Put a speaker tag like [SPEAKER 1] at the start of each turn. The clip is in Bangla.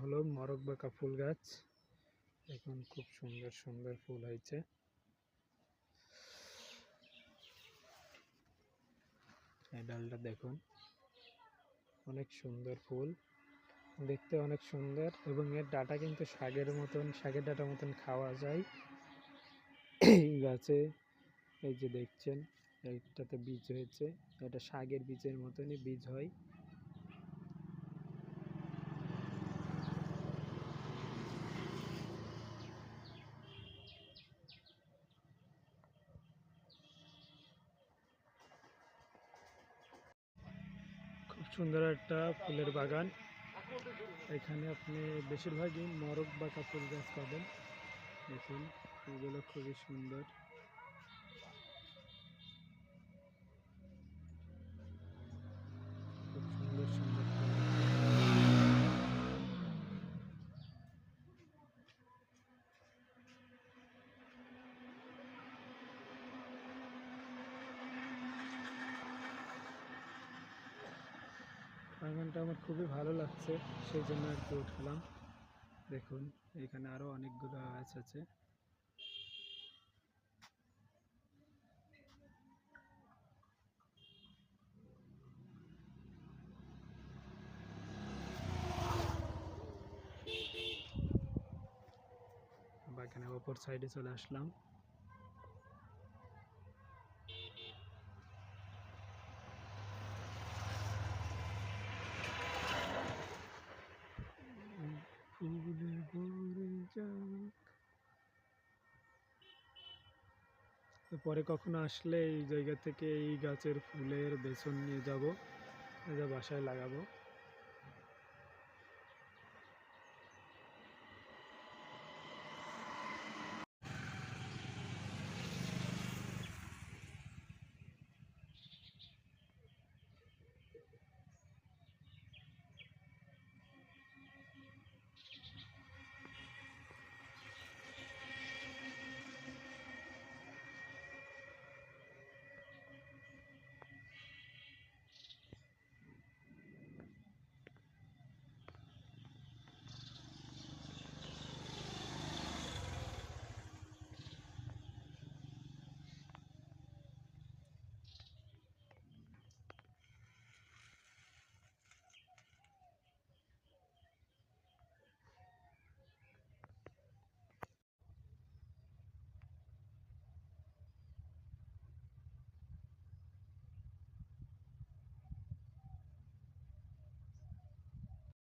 [SPEAKER 1] হলো মরক বাঁকা ফুল গাছ। এখন খুব সুন্দর সুন্দর ফুল হয়েছে। এই ডালটা দেখুন, অনেক সুন্দর ফুল। দেখতে অনেক সুন্দর এবং এর ডাটা কিন্তু শাকের মতন শাকের ডাটার মতন খাওয়া যায়। এই গাছে, এই যে দেখছেন, এইটাতে বীজ হয়েছে। এটা শাকের বীজের মতনই বীজ হয়। সুন্দর একটা ফুলের বাগান। এখানে আপনি বেশিরভাগই মরক বা কাপড় গাছ পাবেন। দেখুন, এগুলো খুবই সুন্দর খুব সুন্দর সুন্দর ফুল। বাগানটা আমার খুবই ভালো লাগছে, সেই জন্য আর কি উঠলাম। দেখুন, এখানে আরও অনেকগুলো গাছ আছে। বাগানের ওপর সাইডে চলে আসলাম। পরে কখনো আসলে এই জায়গা থেকে এই গাছের ফুলের বেসন নিয়ে যাব এটা বাসায় লাগাবো।